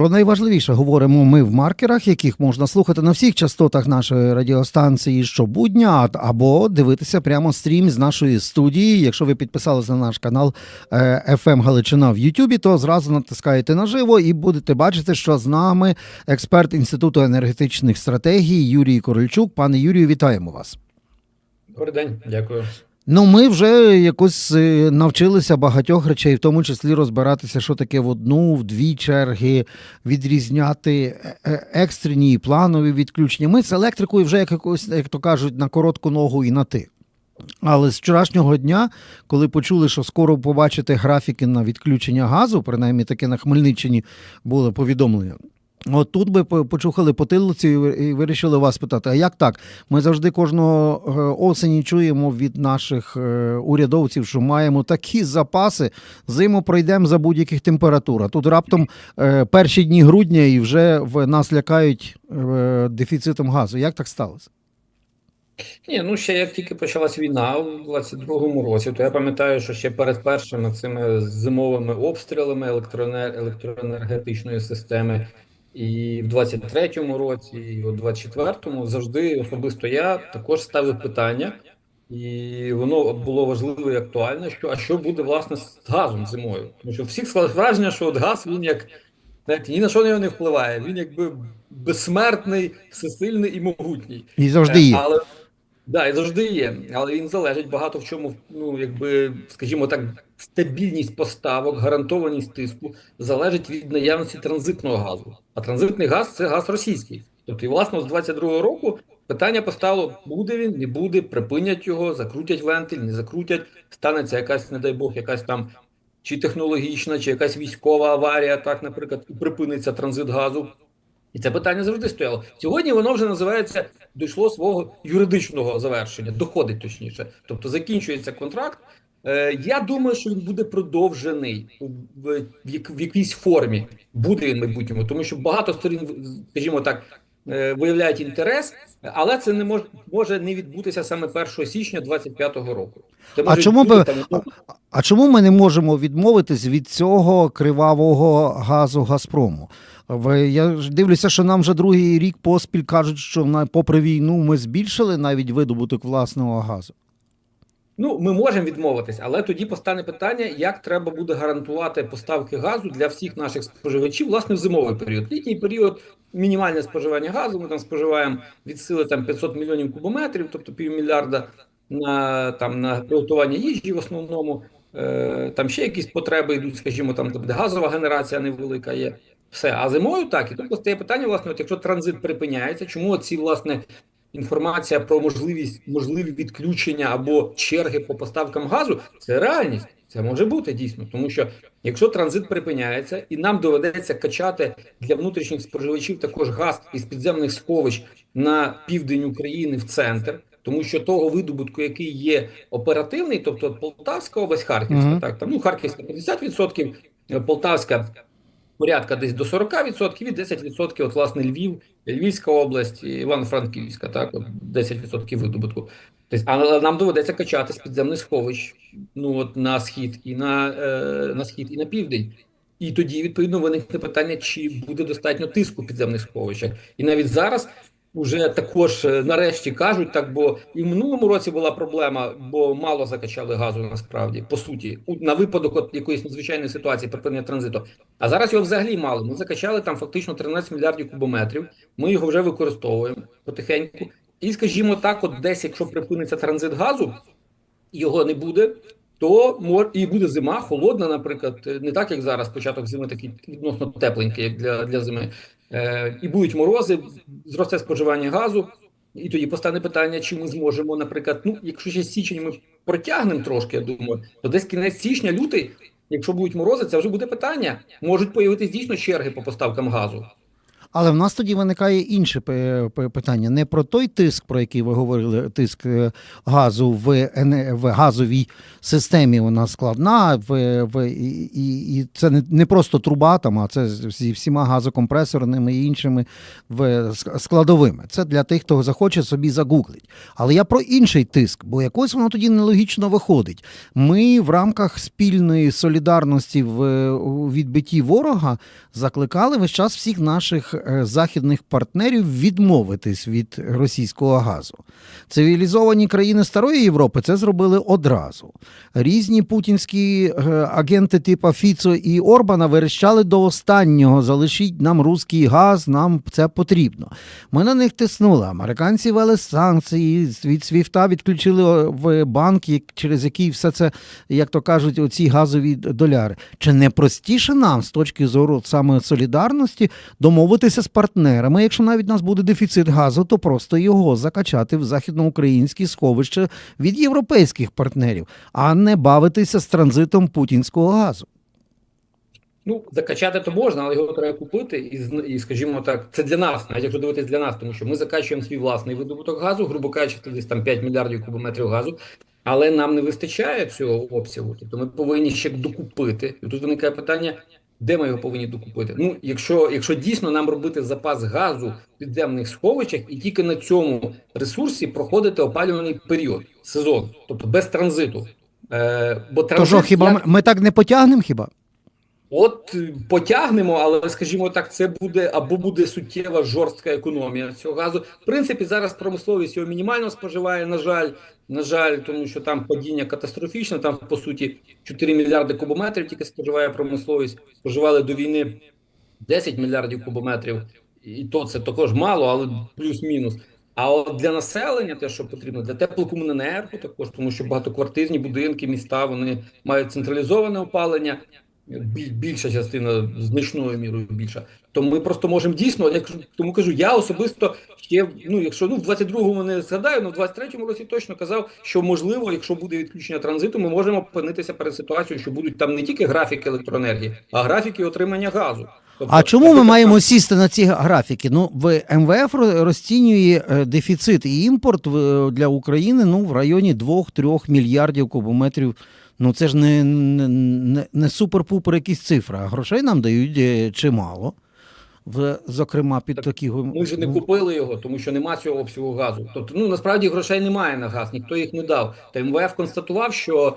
Про найважливіше говоримо ми в маркерах, яких можна слухати на всіх частотах нашої радіостанції щобудня, або дивитися прямо стрім з нашої студії. Якщо ви підписалися на наш канал е, FM Галичина в Ютубі, то зразу натискаєте наживо і будете бачити, що з нами експерт Інституту енергетичних стратегій Юрій Корольчук. Пане Юрію, вітаємо вас. Добрий день, дякую. Ну, ми вже якось е, навчилися багатьох речей, в тому числі розбиратися, що таке в одну, в дві черги, відрізняти е, е, екстрені і планові відключення. Ми з електрикою вже як якось, як то кажуть, на коротку ногу і на ти. Але з вчорашнього дня, коли почули, що скоро побачите графіки на відключення газу, принаймні таке на Хмельниччині було повідомлення. От тут би почухали потилиці і вирішили вас питати: а як так? Ми завжди кожного е, осені чуємо від наших е, урядовців, що маємо такі запаси, зиму пройдемо за будь-яких температур. А тут раптом е, перші дні грудня і вже в нас лякають дефіцитом газу. Як так сталося? Ні, ну ще як тільки почалась війна у 22-му році, то я пам'ятаю, що ще перед першими цими зимовими обстрілами електроенер... електроенергетичної системи, і в 23-му році, і у 24-му завжди особисто я також ставив питання, і воно було важливо і актуальне, що а що буде власне з газом зимою? Тому що всіх склалось враження, що от газ він як знаєте, ні на що на нього не впливає. Він якби безсмертний, всесильний і могутній. І завжди є. Але да, і завжди є. Але він залежить багато в чому, ну якби, скажімо так, стабільність поставок, гарантованість тиску залежить від наявності транзитного газу. А транзитний газ це газ російський. Тобто, і власне з 22-го року питання постало: буде він, не буде, припинять його, закрутять вентиль, не закрутять. Станеться якась, не дай Бог, якась там чи технологічна, чи якась військова аварія, так, наприклад, і припиниться транзит газу. І це питання завжди стояло. Сьогодні воно вже називається дійшло свого юридичного завершення, доходить точніше. Тобто закінчується контракт. Е, я думаю, що він буде продовжений в, в, як- в якійсь формі. Буде він в майбутньому, тому що багато сторін, скажімо так, е, виявляють інтерес, але це не може, може не відбутися саме 1 січня 25-го року. Це А чому бути би- там, ну, А чому ми не можемо відмовитись від цього кривавого газу Газпрому? Я дивлюся, що нам вже другий рік поспіль кажуть, що на попри війну ми збільшили навіть видобуток власного газу. Ну, ми можемо відмовитись, але тоді постане питання, як треба буде гарантувати поставки газу для всіх наших споживачів, власне, в зимовий період. Літній період мінімальне споживання газу. Ми там споживаємо від сили там 500 мільйонів кубометрів, тобто півмільярда на там на приготування їжі в основному. Е, там ще якісь потреби йдуть, скажімо, там де газова генерація невелика є. Все, а зимою так. І тут постає питання, власне, от якщо транзит припиняється, чому ці власне інформація про можливість можливі відключення або черги по поставкам газу це реальність. Це може бути дійсно, тому що якщо транзит припиняється, і нам доведеться качати для внутрішніх споживачів також газ із підземних сховищ на південь України в центр, тому що того видобутку, який є оперативний, тобто Полтавська область, Харківська, Мгм. так там ну Харківська 50%, е, Полтавська порядка десь до 40% і 10% от власне Львів, Львівська область, Івано-Франківська, так, от 10% видобутку. Тобто, але нам доведеться качати з підземних сховищ ну, от, на схід і на, е, на схід і на південь. І тоді, відповідно, виникне питання, чи буде достатньо тиску в підземних сховищах. І навіть зараз вже також е, нарешті кажуть так, бо і в минулому році була проблема, бо мало закачали газу насправді, по суті, на випадок якоїсь надзвичайної ситуації припинення транзиту. А зараз його взагалі мало. Ми закачали там фактично 13 мільярдів кубометрів. Ми його вже використовуємо потихеньку. І скажімо так, от десь, якщо припиниться транзит газу, його не буде. То мор і буде зима холодна, наприклад, не так як зараз. Початок зими такий відносно тепленький, як для, для зими. Е, і будуть морози, зросте споживання газу, і тоді постане питання, чи ми зможемо, наприклад, ну якщо ще січень ми протягнемо трошки, я думаю, то десь кінець січня, лютий, якщо будуть морози, це вже буде питання. Можуть появитись дійсно черги по поставкам газу. Але в нас тоді виникає інше пе- питання. Не про той тиск, про який ви говорили, тиск е, газу в, в газовій системі. Вона складна, в, в, і, і, це не, не просто труба, там, а це зі всіма газокомпресорними і іншими в, складовими. Це для тих, хто захоче собі загуглить. Але я про інший тиск, бо якось воно тоді нелогічно виходить. Ми в рамках спільної солідарності в відбитті ворога закликали весь час всіх наших е, західних партнерів відмовитись від російського газу. Цивілізовані країни Старої Європи це зробили одразу. Різні путінські е, агенти типу Фіцо і Орбана верещали до останнього: залишіть нам руський газ, нам це потрібно. Ми на них тиснули. Американці ввели санкції від Свіфта відключили в банк, через який все це, як то кажуть, оці газові доляри. Чи не простіше нам з точки зору саме солідарності домовитися з партнерами? Якщо навіть у нас буде дефіцит газу, то просто його закачати в західноукраїнські сховища від європейських партнерів, а не бавитися з транзитом путінського газу. Ну, закачати то можна, але його треба купити, і, і скажімо так, це для нас, навіть якщо дивитись для нас, тому що ми закачуємо свій власний видобуток газу, грубо кажучи, десь там 5 мільярдів кубометрів газу, але нам не вистачає цього обсягу. Тобто ми повинні ще докупити. І тут виникає питання, де ми його повинні докупити? Ну, якщо, якщо дійсно нам робити запас газу в підземних сховищах і тільки на цьому ресурсі проходити опалювальний період, сезон, тобто без транзиту. Е, бо То транзит, що, хіба як- ми, ми так не потягнемо? Хіба? От потягнемо, але скажімо так, це буде або буде суттєва жорстка економія цього газу. В принципі, зараз промисловість його мінімально споживає. На жаль, на жаль, тому що там падіння катастрофічне. Там по суті 4 мільярди кубометрів тільки споживає промисловість. Споживали до війни 10 мільярдів кубометрів, і то це також мало, але плюс-мінус. А от для населення, те, що потрібно, для теплокомуненерго також, тому що багатоквартирні будинки, міста вони мають централізоване опалення. Біль- більша частина значною мірою більша. То ми просто можемо дійсно, як тому кажу, я особисто ще ну, якщо ну в 22-му не згадаю, але в 23-му році точно казав, що можливо, якщо буде відключення транзиту, ми можемо опинитися перед ситуацією, що будуть там не тільки графіки електроенергії, а графіки отримання газу. Тобто, А чому ми маємо сісти на ці графіки? Ну, в МВФ ро- розцінює е, дефіцит і імпорт для України ну, в районі 2-3 мільярдів кубометрів. Ну це ж не, не, не, не супер-пупер якісь цифри, а грошей нам дають е, чимало. В, зокрема, під Так такі Ми ж не купили його, тому що нема цього обсягу газу. Тобто, ну насправді грошей немає на газ, ніхто їх не дав. Та МВФ констатував, що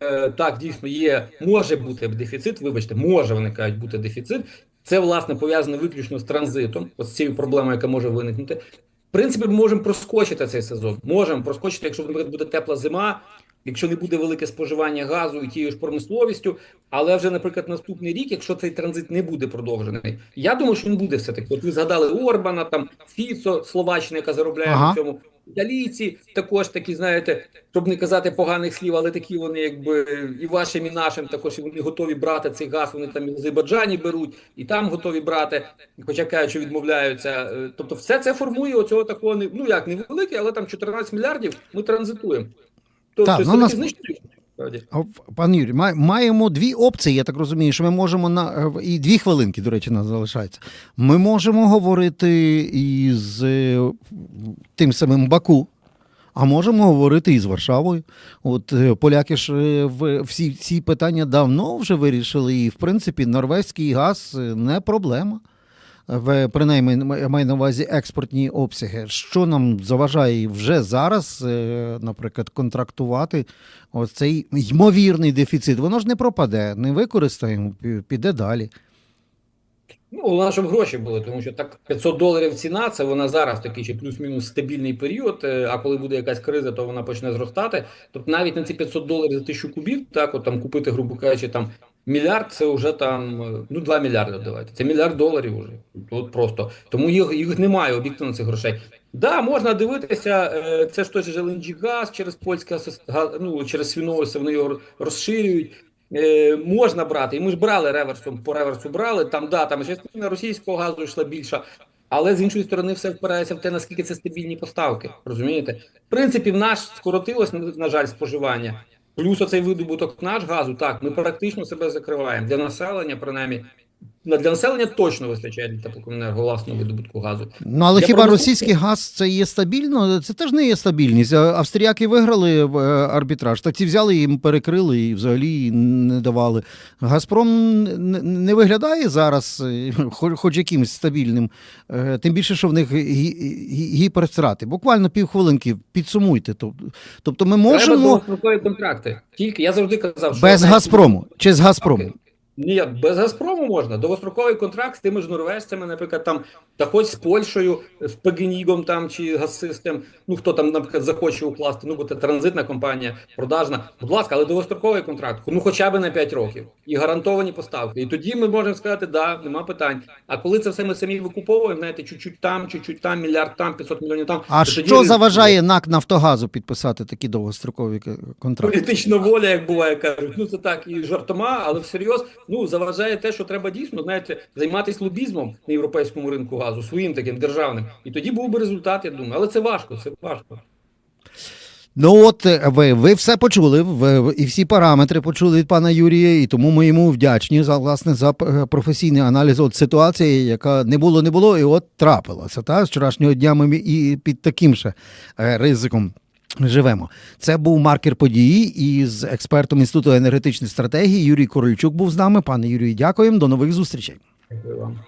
е, так дійсно є, може бути дефіцит. Вибачте, може виникають бути дефіцит. Це власне пов'язане виключно з транзитом, ось цією проблемою, яка може виникнути. В принципі, ми можемо проскочити цей сезон. Можемо проскочити, якщо наприклад, буде тепла зима, якщо не буде велике споживання газу і тією ж промисловістю. Але вже, наприклад, наступний рік, якщо цей транзит не буде продовжений, я думаю, що він буде все таки. От ви згадали Орбана, там Фіцо, Словаччина, яка заробляє Ага. на цьому. Італійці також такі, знаєте, щоб не казати поганих слів, але такі вони, якби і вашим, і нашим, також і вони готові брати цей газ. Вони там і в Азербайджані беруть, і там готові брати, хоча кажуть, що відмовляються. Е, Тобто, все це формує оцього такого ну як невелике, але там 14 мільярдів ми транзитуємо. Тобто, ну, нас- Пан Юрій, ма- маємо дві опції. Я так розумію, що ми можемо на е, і дві хвилинки, до речі, нас залишається. Ми можемо говорити із е, тим самим Баку. А можемо говорити і з Варшавою. От е, поляки ж всі ці питання давно вже вирішили, і в принципі норвезький газ не проблема. В принаймні маю на увазі експортні обсяги. Що нам заважає вже зараз, е, наприклад, контрактувати оцей ймовірний дефіцит? Воно ж не пропаде, не використаємо, піде далі. Ну, головне, щоб гроші були, тому що так 500 доларів ціна, це вона зараз такий ще плюс-мінус стабільний період. е, А коли буде якась криза, то вона почне зростати. Тобто навіть на ці 500 доларів за тисячу кубів, так от там купити, грубо кажучи, там мільярд, це вже там ну 2 мільярди. Давайте це мільярд доларів уже. От просто тому їх їх немає об'єктивно цих грошей. Да, можна дивитися. е, Це ж той же LNG газ через польське ну, через свіновиси, вони його розширюють. Е, можна брати, і ми ж брали реверсом, по реверсу брали. Там да, там частина російського газу йшла більша, але з іншої сторони все впирається в те, наскільки це стабільні поставки. Розумієте? В принципі, в наш скоротилось, на жаль, споживання. Плюс оцей видобуток наш газу, так, ми практично себе закриваємо. Для населення, принаймні, на- для населення точно вистачає для теплокомуненерго власного видобутку газу. Ну але Я хіба російський газ це є стабільно? Це теж не є стабільність. Австріяки виграли в, е, арбітраж, так ці взяли їм перекрили і взагалі не давали. Газпром не, виглядає зараз, е, хоч, якимось стабільним. Е, Тим більше, що в них гі- гі- Буквально півхвилинки підсумуйте. Тобто, ми можемо довгострокові контракти. Тільки я завжди казав, що без Газпрому чи з Газпрому. Ні, без Газпрому можна. Довгостроковий контракт з тими ж норвежцями, наприклад, там, та хоч з Польщею, з Пегенігом там чи Газсистем, ну хто там, наприклад, захоче укласти, ну бо це транзитна компанія, продажна. Будь ласка, але довгостроковий контракт, ну хоча б на 5 років, і гарантовані поставки. І тоді ми можемо сказати, да, нема питань. А коли це все ми самі викуповуємо, знаєте, чуть-чуть там, чуть-чуть там, мільярд там, 500 мільйонів там. А то тоді що заважає НАК Нафтогазу підписати такі довгострокові контракти? Політична воля, як буває, кажуть. Ну це так і жартома, але всерйоз ну заважає те, що треба дійсно знаєте, займатися лобізмом на європейському ринку газу, своїм таким державним. І тоді був би результат, я думаю. Але це важко, це важко. Ну от е, ви, ви все почули, ви, і всі параметри почули від пана Юрія, і тому ми йому вдячні за власне за е, професійний аналіз от ситуації, яка не було, не було, і от трапилося. Та з вчорашнього дня ми і під таким ще е, ризиком. Живемо. Це був маркер події із експертом Інституту енергетичної стратегії Юрій Корольчук був з нами. Пане Юрію, дякуємо. До нових зустрічей. Дякую вам.